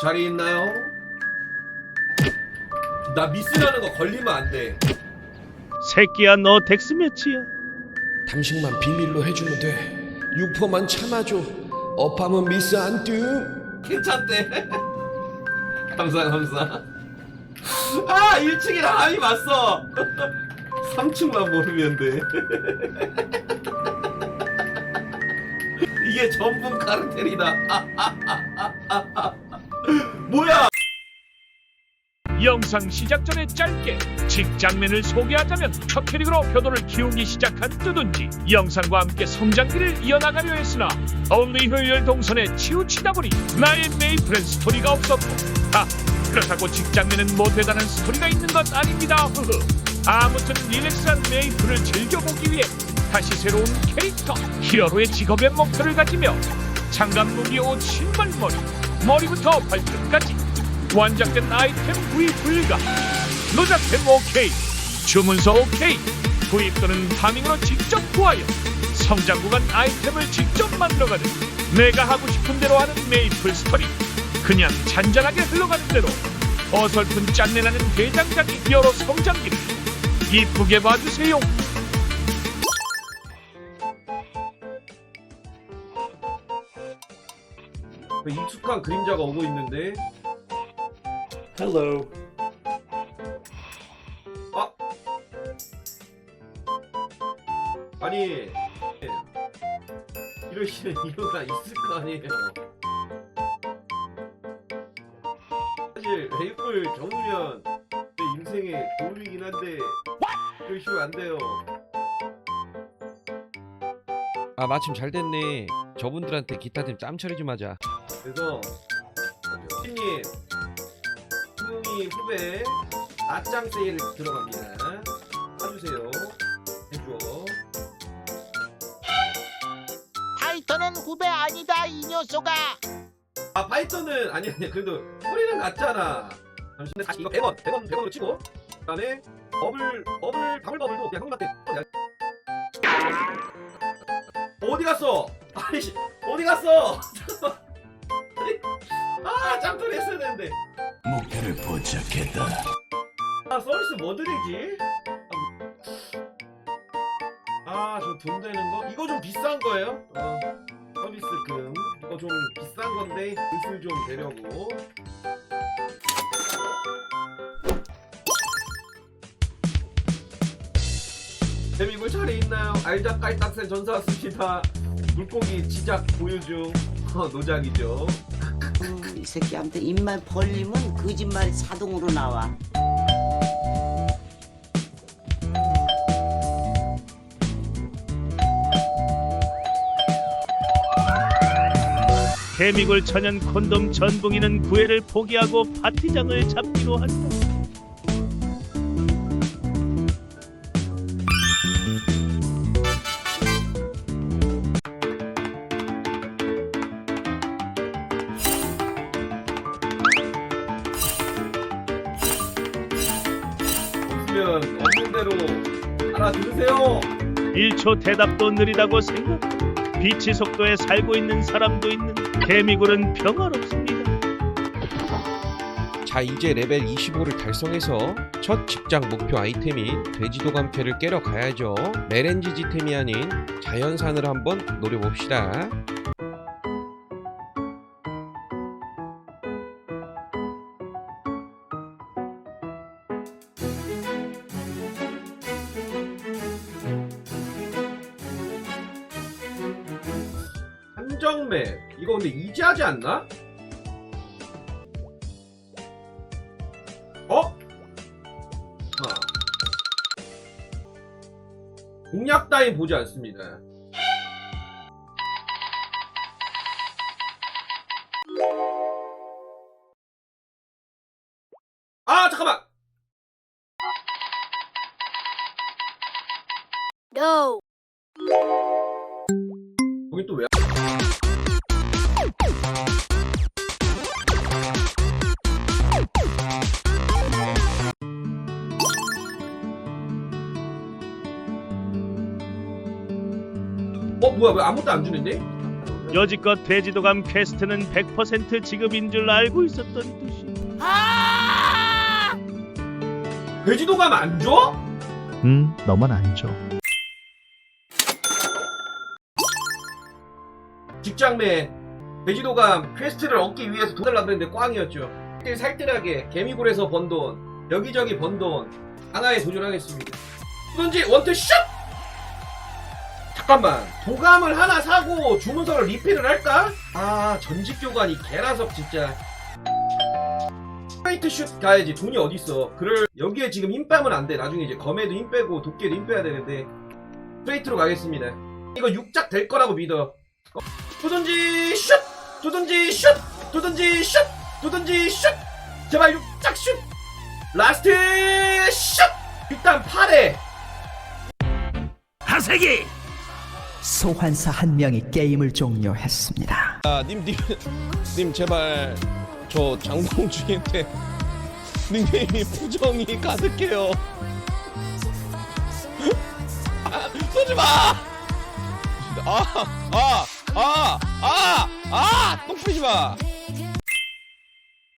자리 있나요? 나 미스라는 거 걸리면 안 돼. 새끼야 너 덱스매치야 당신만 비밀로 해주면 돼. 유포만 참아줘. 업하면 미스 안 뜸. 괜찮대. 감사 감사. 아 1층이랑 암이 맞어. 3층만 모르면 돼. 이게 전분 카르텔이다. 뭐야? 영상 시작 전에 짧게 직 장면을 소개하자면 첫 캐릭으로 표도를 키우기 시작한 뜨든지 영상과 함께 성장기를 이어나가려 했으나 only 효율 동선에 치우치다 보니 나의 메이플엔 스토리가 없었고 아 그렇다고 직 장면은 뭐 대단한 스토리가 있는 것 아닙니다 아무튼 릴렉스한 메이플을 즐겨보기 위해 다시 새로운 캐릭터 히어로의 직업의 목표를 가지며 장갑 무기 옷 신발 머리 머리부터 발끝까지 완작된 아이템 구입 불가 노작템 오케이 주문서 오케이 구입 또는 파밍으로 직접 구하여 성장 구간 아이템을 직접 만들어가는 내가 하고 싶은 대로 하는 메이플 스토리 그냥 잔잔하게 흘러가는 대로 어설픈 짠내나는 대장장이 여러 성장기를 이쁘게 봐주세요 익숙한 그림자가 오고 있는데. Hello. 아. 아니. 이러시는 이유가 있을 거 아니에요. 사실 베이플 접으면 내 인생의 도움이긴 한데 이러시면 안 돼요. 아 마침 잘 됐네. 저분들한테 기타 좀 짬처리 좀 하자. 그래서 피님 후이 후배 낮장 세일 들어갑니다. 사주세요. 해줘. 파이터는 후배 아니다 이 녀석아 아 파이터는 아니 아니 그래도 소리는 같잖아. 잠시만 다시 이거 100원 100원 100원으로 치고 그다음에 버블 버블 방울버블도 그냥 형님한테 갔어? 아이씨 어디 갔어? 아 짬돌이 했어야 되는데 목표를 포착했다. 아 서비스 뭐 드리지? 아저돈 되는 거? 이거 좀 비싼 거예요? 어 서비스 금 이거 좀 비싼 건데 뜻을 좀 되려고 재미굴 차례 있나요? 알작깔딱새 전사 왔습니다 물고기 지작 보유 중 어, 노작이죠 음, 이 새끼한테 입만 벌리면 거짓말이 자동으로 나와. 개미굴 천연 콘돔 전붕이는 구애를 포기하고 파티장을 잡기로 한다 없으면 없는 대로 알아들으세요 1초 대답도 느리다고 생각 빛의 속도에 살고 있는 사람도 있는 개미굴은 평화롭습니다 자 이제 레벨 25를 달성해서 첫 직장 목표 아이템인 돼지도 감캐를 깨러 가야죠. 메렌지지템이 아닌 자연산을 한번 노려봅시다. 한정맵 이거 근데 이제 하지 않나? 어? 아. 공략 따윈 보지 않습니다 아 잠깐만 No. 어 뭐야 왜 아무것도 안 주는데? 여지껏 돼지도감 퀘스트는 100% 지급인 줄 알고 있었던 듯이. 돼지도감 안 줘? 음, 너만 안 줘. 직장맨 돼지도감 퀘스트를 얻기 위해서 돈 달라고 했는데 꽝이었죠. 살뜰하게 개미굴에서 번 돈, 여기저기 번 돈 하나에 도전하겠습니다. 든지 원투 슛! 잠깐만 도감을 하나 사고 주문서를 리필을 할까? 아 전직 교관이 개라섭 진짜. 스트레이트 슛 가야지 돈이 어딨어. 그럴 여기에 지금 힘 빼면 안 돼. 나중에 이제 검에도 힘 빼고 도끼에도 힘 빼야 되는데 스트레이트로 가겠습니다. 이거 육작 될 거라고 믿어. 두든지 슛! 두든지 슛! 두든지 슛! 두든지 슛! 제발 육작 슛! 라스트 슛! 일단 8회 하세기 소환사 한 명이 게임을 종료했습니다. 아, 님, 님, 님 제발 저 장봉 중인데 닉네임이 부정이 가득해요. 아, 쏘지 마. 아, 아, 아, 아, 아, 똥 뿌리지 마.